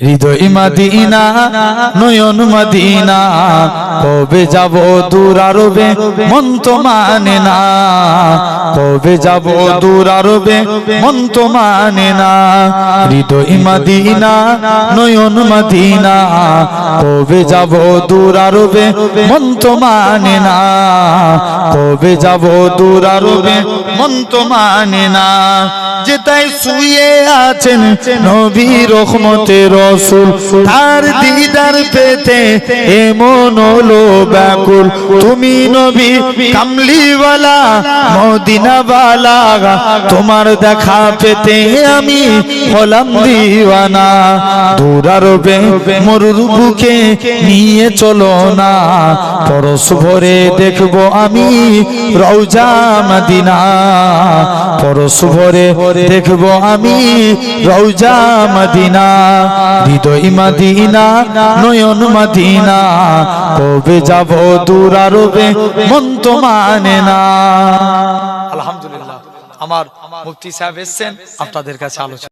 হৃদয় মাদিনা নয়ন মাদিনা কবে যাব দূর আরবে মন তো মানে না। কবে যাব দূর আরবে মন তো মানে না। হৃদয় মাদিনা নয়ন মাদিনা কবে যাব দূর আরবে মন তো মানে না। কবে যাব দূর আরবে মন তো মানে না। যে তাই শুয়ে আছেন নবী রহমতে রসুল তার দিদার পেতে এমন হলো ব্যাকুল। তুমি নবী কামলিওয়ালা মদিনাওয়ালা তোমার দেখা পেতে আমি হলাম দিওয়ানা। দূরারবে মরুর বুকে নিয়ে চলো না। পরশ ভরে দেখব আমি রওজা মদিনা। পরশ ভরে দেখব আমি রৌজা মদিনা, হৃদয় মদিনা, নয়ন মদিনা, কবে যাব দূর আরবে, মন তো মানে না। আলহামদুলিল্লাহ, আমার মুফতি সাহেব এসছেন, আপনাদের কাছে আলোচনা